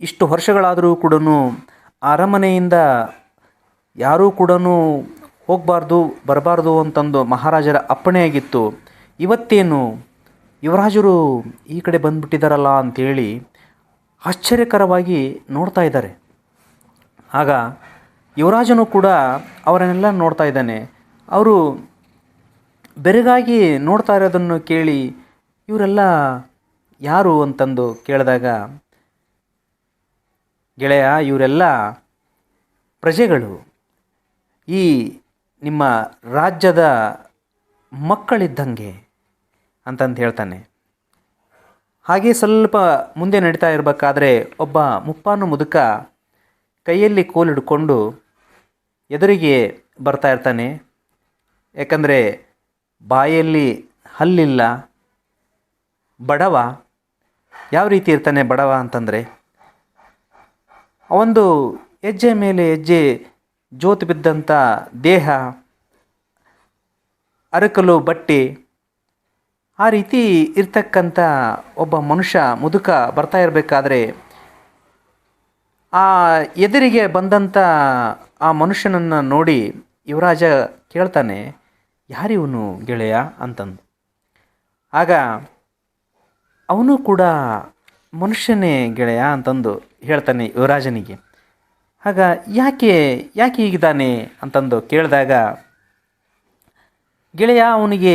ಇಷ್ಟು ವರ್ಷಗಳಾದರೂ ಕೂಡ ಅರಮನೆಯಿಂದ ಯಾರೂ ಕೂಡ ಹೋಗಬಾರ್ದು, ಬರಬಾರ್ದು ಅಂತಂದು ಮಹಾರಾಜರ ಅಪ್ಪಣೆಯಾಗಿತ್ತು ಇವತ್ತೇನು? ಯುವರಾಜರು ಈ ಕಡೆ ಬಂದುಬಿಟ್ಟಿದ್ದಾರಲ್ಲ ಅಂಥೇಳಿ ಆಶ್ಚರ್ಯಕರವಾಗಿ ನೋಡ್ತಾ ಇದ್ದಾರೆ. ಆಗ ಯುವರಾಜನು ಕೂಡ ಅವರನ್ನೆಲ್ಲ ನೋಡ್ತಾ ಇದ್ದಾನೆ. ಅವರು ಬೆರಗಾಗಿ ನೋಡ್ತಾ ಇರೋದನ್ನು ಕೇಳಿ ಇವರೆಲ್ಲ ಯಾರು ಅಂತಂದು ಕೇಳಿದಾಗ, ಗೆಳೆಯ, ಇವರೆಲ್ಲ ಪ್ರಜೆಗಳು. ಈ ನಿಮ್ಮ ರಾಜ್ಯದ ಮಕ್ಕಳಿದ್ದಂಗೆ ಅಂತಂದು ಹೇಳ್ತಾನೆ. ಹಾಗೆ ಸ್ವಲ್ಪ ಮುಂದೆ ನಡೀತಾ ಇರಬೇಕಾದ್ರೆ ಒಬ್ಬ ಮುಪ್ಪಾನು ಮುದುಕ ಕೈಯಲ್ಲಿ ಕೋಲು ಹಿಡ್ಕೊಂಡು ಎದುರಿಗೆ ಬರ್ತಾ ಇರ್ತಾನೆ. ಯಾಕಂದರೆ ಬಾಯಲ್ಲಿ ಹಲ್ಲಿಲ್ಲ. ಬಡವ, ಯಾವ ರೀತಿ ಇರ್ತಾನೆ ಬಡವ ಅಂತಂದರೆ ಒಂದು ಹೆಜ್ಜೆ ಮೇಲೆ ಹೆಜ್ಜೆ ಜೋತು ಬಿದ್ದಂಥ ದೇಹ, ಅರಕಲು ಬಟ್ಟೆ, ಆ ರೀತಿ ಇರ್ತಕ್ಕಂಥ ಒಬ್ಬ ಮನುಷ್ಯ ಮುದುಕ ಬರ್ತಾ ಇರಬೇಕಾದ್ರೆ ಆ ಎದುರಿಗೆ ಬಂದಂಥ ಆ ಮನುಷ್ಯನನ್ನು ನೋಡಿ ಯುವರಾಜ ಕೇಳ್ತಾನೆ ಯಾರಿವನು ಗೆಳೆಯ? ಅಂತಂದು. ಆಗ ಅವನು ಕೂಡ, ಮನುಷ್ಯನೇ ಗೆಳೆಯ? ಅಂತಂದು ಹೇಳ್ತಾನೆ ಯುವರಾಜನಿಗೆ. ಆಗ ಯಾಕೆ ಯಾಕೆ ಹೀಗಿದ್ದಾನೆ ಅಂತಂದು ಕೇಳಿದಾಗ, ಗೆಳೆಯ ಅವನಿಗೆ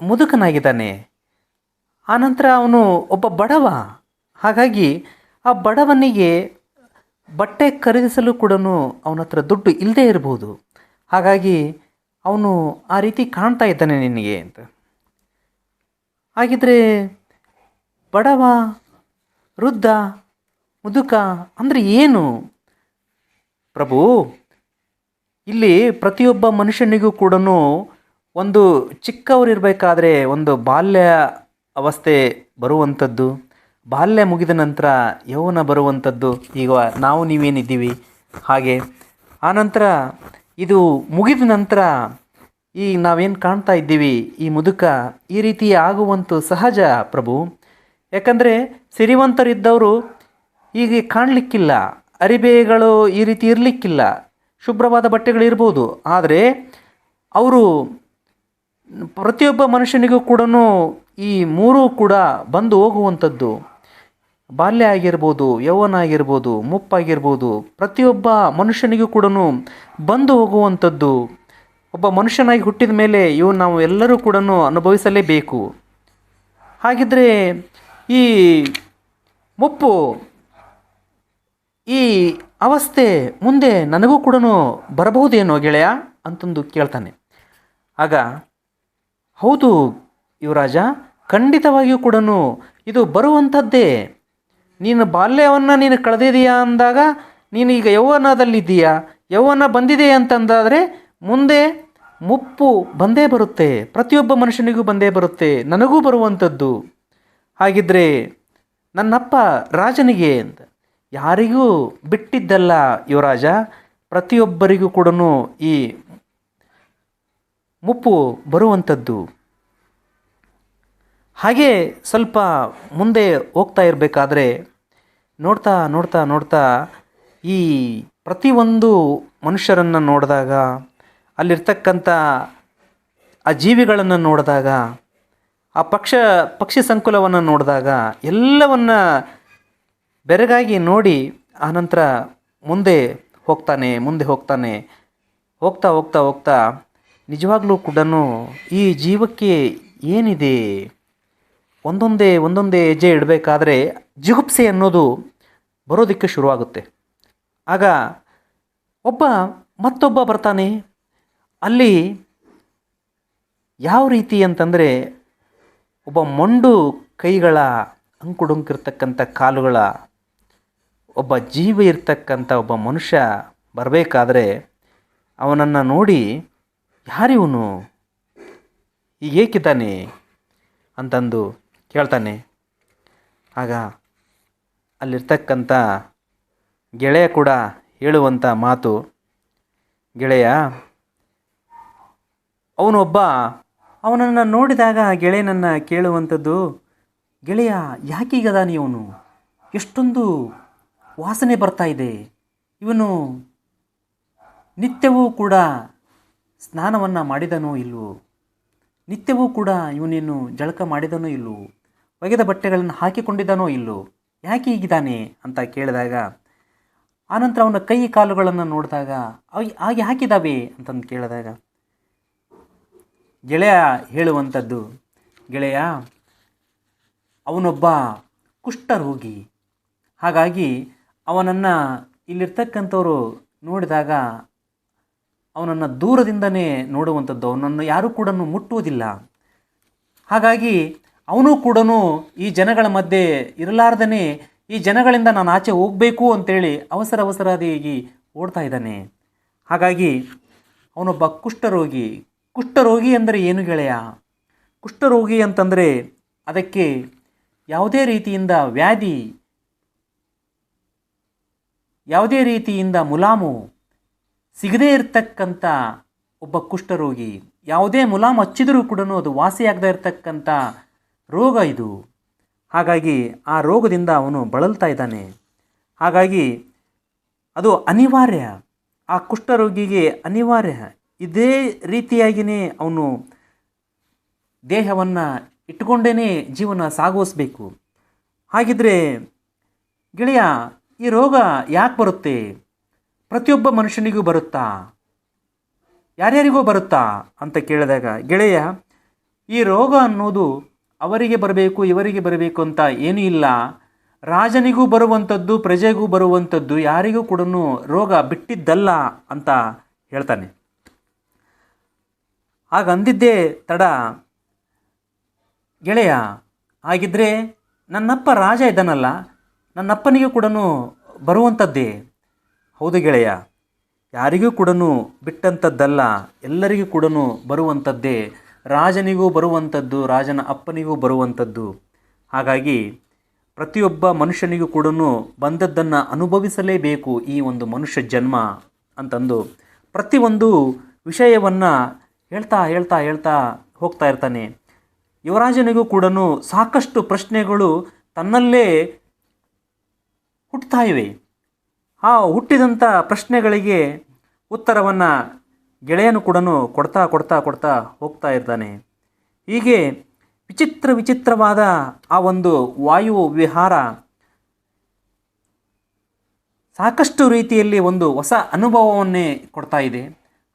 ಮುದುಕನಾಗಿದ್ದಾನೆ. ಆನಂತರ ಅವನು ಒಬ್ಬ ಬಡವ. ಹಾಗಾಗಿ ಆ ಬಡವನಿಗೆ ಬಟ್ಟೆ ಖರೀದಿಸಲು ಕೂಡ ಅವನ ಹತ್ರ ದುಡ್ಡು ಇಲ್ಲದೇ ಇರಬಹುದು ಹಾಗಾಗಿ ಅವನು ಆ ರೀತಿ ಕಾಣ್ತಾ ಇದ್ದಾನೆ ನಿನಗೆ ಅಂತ. ಹಾಗಿದ್ರೆ ಬಡವ, ವೃದ್ಧ, ಮುದುಕ ಅಂದರೆ ಏನು? ಪ್ರಭು, ಇಲ್ಲಿ ಪ್ರತಿಯೊಬ್ಬ ಮನುಷ್ಯನಿಗೂ ಕೂಡ ಒಂದು ಚಿಕ್ಕವರಿರಬೇಕಾದ್ರೆ ಒಂದು ಬಾಲ್ಯ ಅವಸ್ಥೆ ಬರುವಂಥದ್ದು. ಬಾಲ್ಯ ಮುಗಿದ ನಂತರ ಯೌವನ ಬರುವಂಥದ್ದು. ಈಗ ನಾವು ನೀವೇನಿದ್ದೀವಿ? ಹಾಗೆ. ಆನಂತರ ಇದು ಮುಗಿದ ನಂತರ ಈ ನಾವೇನು ಕಾಣ್ತಾ ಇದ್ದೀವಿ? ಈ ಮುದುಕ ಈ ರೀತಿ ಆಗುವಂಥ ಸಹಜ ಪ್ರಭು. ಯಾಕಂದರೆ ಸಿರಿವಂತರಿದ್ದವರು ಈಗ ಕಾಣಲಿಕ್ಕಿಲ್ಲ. ಅರಿಬೆಗಳು ಈ ರೀತಿ ಇರಲಿಕ್ಕಿಲ್ಲ. ಶುಭ್ರವಾದ ಬಟ್ಟೆಗಳಿರ್ಬೋದು ಆದರೆ ಅವರು ಪ್ರತಿಯೊಬ್ಬ ಮನುಷ್ಯನಿಗೂ ಕೂಡ ಈ ಮೂರೂ ಕೂಡ ಬಂದು ಹೋಗುವಂಥದ್ದು. ಬಾಲ್ಯ ಆಗಿರ್ಬೋದು, ಯೌವನ ಆಗಿರ್ಬೋದು, ಮುಪ್ಪಾಗಿರ್ಬೋದು, ಪ್ರತಿಯೊಬ್ಬ ಮನುಷ್ಯನಿಗೂ ಕೂಡ ಬಂದು ಹೋಗುವಂಥದ್ದು. ಒಬ್ಬ ಮನುಷ್ಯನಾಗಿ ಹುಟ್ಟಿದ ಮೇಲೆ ಇವು ನಾವು ಎಲ್ಲರೂ ಕೂಡ ಅನುಭವಿಸಲೇಬೇಕು. ಹಾಗಿದ್ದರೆ ಈ ಮುಪ್ಪು ಈ ಅವಸ್ಥೆ ಮುಂದೆ ನನಗೂ ಕೂಡ ಬರಬಹುದೇನೋ ಗೆಳೆಯ ಅಂತಂದು ಕೇಳ್ತಾನೆ. ಆಗ, ಹೌದು ಯುವರಾಜ, ಖಂಡಿತವಾಗಿಯೂ ಕೂಡ ಇದು ಬರುವಂಥದ್ದೇ. ನೀನು ಬಾಲ್ಯವನ್ನು ನೀನು ಕಳೆದಿದೆಯಾ ಅಂದಾಗ, ನೀನು ಈಗ ಯೌವನದಲ್ಲಿದ್ದೀಯಾ, ಯೌವನ ಬಂದಿದೆ ಅಂತಂದಾದರೆ ಮುಂದೆ ಮುಪ್ಪು ಬಂದೇ ಬರುತ್ತೆ, ಪ್ರತಿಯೊಬ್ಬ ಮನುಷ್ಯನಿಗೂ ಬಂದೇ ಬರುತ್ತೆ, ನನಗೂ ಬರುವಂಥದ್ದು. ಹಾಗಿದ್ರೆ ನನ್ನಪ್ಪ ರಾಜನಿಗೆ ಅಂತ. ಯಾರಿಗೂ ಬಿಟ್ಟಿದ್ದಲ್ಲ ಯುವರಾಜ, ಪ್ರತಿಯೊಬ್ಬರಿಗೂ ಕೂಡ ಈ ಮುಪ್ಪು ಬರುವಂಥದ್ದು. ಹಾಗೆ ಸ್ವಲ್ಪ ಮುಂದೆ ಹೋಗ್ತಾ ಇರಬೇಕಾದ್ರೆ ನೋಡ್ತಾ ನೋಡ್ತಾ ನೋಡ್ತಾ ಈ ಪ್ರತಿಯೊಂದು ಮನುಷ್ಯರನ್ನು ನೋಡಿದಾಗ, ಅಲ್ಲಿರ್ತಕ್ಕಂಥ ಆ ಜೀವಿಗಳನ್ನು ನೋಡಿದಾಗ, ಆ ಪಕ್ಷ, ಪಕ್ಷಿ ಸಂಕುಲವನ್ನು ನೋಡಿದಾಗ ಎಲ್ಲವನ್ನ ಬೆರಗಾಗಿ ನೋಡಿ ಆನಂತರ ಮುಂದೆ ಹೋಗ್ತಾನೆ ಮುಂದೆ ಹೋಗ್ತಾನೆ. ಹೋಗ್ತಾ ಹೋಗ್ತಾ ಹೋಗ್ತಾ ನಿಜವಾಗ್ಲೂ ಕೂಡ ಈ ಜೀವಕ್ಕೆ ಏನಿದೆ? ಒಂದೊಂದೇ ಒಂದೊಂದೇ ಹೆಜ್ಜೆ ಇಡಬೇಕಾದ್ರೆ ಜಿಗುಪ್ಸೆ ಅನ್ನೋದು ಬರೋದಕ್ಕೆ ಶುರುವಾಗುತ್ತೆ. ಆಗ ಒಬ್ಬ ಮತ್ತೊಬ್ಬ ಬರ್ತಾನೆ. ಅಲ್ಲಿ ಯಾವ ರೀತಿ ಅಂತಂದರೆ ಒಬ್ಬ ಮೊಂಡು ಕೈಗಳ ಅಂಕುಡೊಂಕಿರ್ತಕ್ಕಂಥ ಕಾಲುಗಳ ಒಬ್ಬ ಜೀವ ಇರ್ತಕ್ಕಂಥ ಒಬ್ಬ ಮನುಷ್ಯ ಬರಬೇಕಾದ್ರೆ ಅವನನ್ನು ನೋಡಿ ಯಾರಿವನು ಈಗ ಏಕಿದ್ದಾನೆ ಅಂತಂದು ಕೇಳ್ತಾನೆ. ಆಗ ಅಲ್ಲಿರ್ತಕ್ಕಂಥ ಗೆಳೆಯ ಕೂಡ ಹೇಳುವಂಥ ಮಾತು, ಗೆಳೆಯ, ಅವನೊಬ್ಬ ಅವನನ್ನು ನೋಡಿದಾಗ ಗೆಳೆಯನನ್ನು ಕೇಳುವಂಥದ್ದು, ಗೆಳೆಯ ಯಾಕೀಗದಾನಿ ಅವನು ಎಷ್ಟೊಂದು ವಾಸನೆ ಬರ್ತಾ ಇದೆ. ಇವನು ನಿತ್ಯವೂ ಕೂಡ ಸ್ನಾನವನ್ನು ಮಾಡಿದನೋ ಇಲ್ಲವೋ ನಿತ್ಯವೂ ಕೂಡ ಇವನೇನು ಜಳಕ ಮಾಡಿದನೋ ಇಲ್ಲವೋ ಒಗೆದ ಬಟ್ಟೆಗಳನ್ನು ಹಾಕಿಕೊಂಡಿದ್ದಾನೋ ಇಲ್ಲೋ ಯಾಕೆ ಹೀಗಿದ್ದಾನೆ ಅಂತ ಕೇಳಿದಾಗ ಆನಂತರ ಅವನ ಕೈ ಕಾಲುಗಳನ್ನು ನೋಡಿದಾಗ ಆಗಿ ಹಾಗೆ ಹಾಕಿದಾವೆ ಅಂತಂದು ಕೇಳಿದಾಗ, ಗೆಳೆಯ ಹೇಳುವಂಥದ್ದು, ಗೆಳೆಯ, ಅವನೊಬ್ಬ ಕುಷ್ಠರೋಗಿ. ಹಾಗಾಗಿ ಅವನನ್ನು ಇಲ್ಲಿರ್ತಕ್ಕಂಥವ್ರು ನೋಡಿದಾಗ ಅವನನ್ನು ದೂರದಿಂದನೇ ನೋಡುವಂಥದ್ದು, ಅವನನ್ನು ಯಾರೂ ಕೂಡ ಮುಟ್ಟುವುದಿಲ್ಲ. ಹಾಗಾಗಿ ಅವನು ಕೂಡ ಈ ಜನಗಳ ಮಧ್ಯೆ ಇರಲಾರ್ದನೇ, ಈ ಜನಗಳಿಂದ ನಾನು ಆಚೆ ಹೋಗಬೇಕು ಅಂತೇಳಿ ಅವಸರ ಅವಸರಾದಿಯಾಗಿ ಓಡ್ತಾ ಇದ್ದಾನೆ. ಹಾಗಾಗಿ ಅವನೊಬ್ಬ ಕುಷ್ಠರೋಗಿ ಕುಷ್ಠರೋಗಿ ಅಂದರೆ ಏನು ಗೆಳೆಯ? ಕುಷ್ಠರೋಗಿ ಅಂತಂದರೆ ಅದಕ್ಕೆ ಯಾವುದೇ ರೀತಿಯಿಂದ ವ್ಯಾಧಿ ಯಾವುದೇ ರೀತಿಯಿಂದ ಮುಲಾಮು ಸಿಗದೇ ಇರತಕ್ಕಂಥ ಒಬ್ಬ ಕುಷ್ಠರೋಗಿ, ಯಾವುದೇ ಮುಲಾಮು ಹಚ್ಚಿದರೂ ಕೂಡ ಅದು ವಾಸಿಯಾಗದೇ ಇರತಕ್ಕಂಥ ರೋಗ ಇದು. ಹಾಗಾಗಿ ಆ ರೋಗದಿಂದ ಅವನು ಬಳಲ್ತಾ ಇದ್ದಾನೆ. ಹಾಗಾಗಿ ಅದು ಅನಿವಾರ್ಯ. ಆ ಕುಷ್ಠರೋಗಿಗೆ ಅನಿವಾರ್ಯ. ಇದೇ ರೀತಿಯಾಗಿಯೇ ಅವನು ದೇಹವನ್ನು ಇಟ್ಕೊಂಡೇ ಜೀವನ ಸಾಗಿಸಬೇಕು ಹಾಗಿದ್ರೆ ಗೆಳೆಯ ಈ ರೋಗ ಯಾಕೆ ಬರುತ್ತೆ? ಪ್ರತಿಯೊಬ್ಬ ಮನುಷ್ಯನಿಗೂ ಬರುತ್ತಾ? ಯಾರ್ಯಾರಿಗೂ ಬರುತ್ತಾ? ಅಂತ ಕೇಳಿದಾಗ, ಗೆಳೆಯ, ಈ ರೋಗ ಅನ್ನೋದು ಅವರಿಗೆ ಬರಬೇಕು, ಇವರಿಗೆ ಬರಬೇಕು ಅಂತ ಏನೂ ಇಲ್ಲ. ರಾಜನಿಗೂ ಬರುವಂಥದ್ದು, ಪ್ರಜೆಗೂ ಬರುವಂಥದ್ದು ಯಾರಿಗೂ ಕೂಡ ರೋಗ ಬಿಟ್ಟಿದ್ದಲ್ಲ ಅಂತ ಹೇಳ್ತಾನೆ. ಆಗ ಅಂದಿದ್ದೇ ತಡ. ಗೆಳೆಯ, ಹಾಗಿದ್ರೆ ನನ್ನಪ್ಪ ರಾಜ ಇದ್ದಾನಲ್ಲ ನನ್ನಪ್ಪನಿಗೂ ಕೂಡ ಬರುವಂಥದ್ದೇ. ಹೌದು ಗೆಳೆಯ, ಯಾರಿಗೂ ಕೂಡ ಬಿಟ್ಟಂಥದ್ದಲ್ಲ, ಎಲ್ಲರಿಗೂ ಕೂಡ ಬರುವಂಥದ್ದೇ. ರಾಜನಿಗೂ ಬರುವಂಥದ್ದು, ರಾಜನ ಅಪ್ಪನಿಗೂ ಬರುವಂಥದ್ದು. ಹಾಗಾಗಿ ಪ್ರತಿಯೊಬ್ಬ ಮನುಷ್ಯನಿಗೂ ಕೂಡ ಬಂದದ್ದನ್ನು ಅನುಭವಿಸಲೇಬೇಕು ಈ ಒಂದು ಮನುಷ್ಯ ಜನ್ಮ ಅಂತಂದು ಪ್ರತಿಯೊಂದು ವಿಷಯವನ್ನು ಹೇಳ್ತಾ ಹೇಳ್ತಾ ಹೇಳ್ತಾ ಹೋಗ್ತಾ ಇರ್ತಾನೆ. ಯುವರಾಜನಿಗೂ ಕೂಡ ಸಾಕಷ್ಟು ಪ್ರಶ್ನೆಗಳು ತನ್ನಲ್ಲೇ ಹುಟ್ಟುತ್ತಾ ಇವೆ. ಆ ಹುಟ್ಟಿದಂಥ ಪ್ರಶ್ನೆಗಳಿಗೆ ಉತ್ತರವನ್ನು ಗೆಳೆಯನು ಕೂಡ ಕೊಡ್ತಾ ಕೊಡ್ತಾ ಕೊಡ್ತಾ ಹೋಗ್ತಾ ಇರ್ತಾನೆ. ಹೀಗೆ ವಿಚಿತ್ರ ವಿಚಿತ್ರವಾದ ಆ ಒಂದು ವಾಯು ವಿಹಾರ ಸಾಕಷ್ಟು ರೀತಿಯಲ್ಲಿ ಒಂದು ಹೊಸ ಅನುಭವವನ್ನೇ ಕೊಡ್ತಾ ಇದೆ.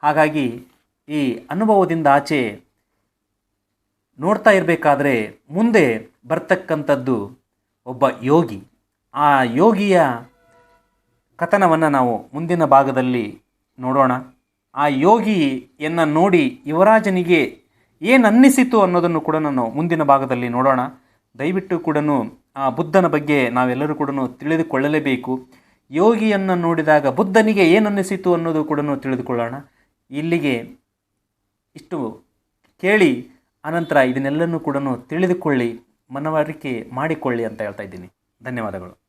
ಹಾಗಾಗಿ ಈ ಅನುಭವದಿಂದ ಆಚೆ ನೋಡ್ತಾ ಇರಬೇಕಾದ್ರೆ ಮುಂದೆ ಬರ್ತಕ್ಕಂಥದ್ದು ಒಬ್ಬ ಯೋಗಿ. ಆ ಯೋಗಿಯ ಕಥನವನ್ನು ನಾವು ಮುಂದಿನ ಭಾಗದಲ್ಲಿ ನೋಡೋಣ. ಆ ಯೋಗಿಯನ್ನು ನೋಡಿ ಯುವರಾಜನಿಗೆ ಏನು ಅನ್ನಿಸಿತು ಅನ್ನೋದನ್ನು ಕೂಡ ನಾನು ಮುಂದಿನ ಭಾಗದಲ್ಲಿ ನೋಡೋಣ. ದಯವಿಟ್ಟು ಕೂಡ ಆ ಬುದ್ಧನ ಬಗ್ಗೆ ನಾವೆಲ್ಲರೂ ಕೂಡ ತಿಳಿದುಕೊಳ್ಳಲೇಬೇಕು. ಯೋಗಿಯನ್ನು ನೋಡಿದಾಗ ಬುದ್ಧನಿಗೆ ಏನು ಅನ್ನಿಸಿತು ಅನ್ನೋದು ಕೂಡ ತಿಳಿದುಕೊಳ್ಳೋಣ. ಇಲ್ಲಿಗೆ ಇಷ್ಟು ಕೇಳಿ, ಅನಂತರ ಇದನ್ನೆಲ್ಲನೂ ಕೂಡ ತಿಳಿದುಕೊಳ್ಳಿ, ಮನವರಿಕೆ ಮಾಡಿಕೊಳ್ಳಿ ಅಂತ ಹೇಳ್ತಾ ಇದ್ದೀನಿ. ಧನ್ಯವಾದಗಳು.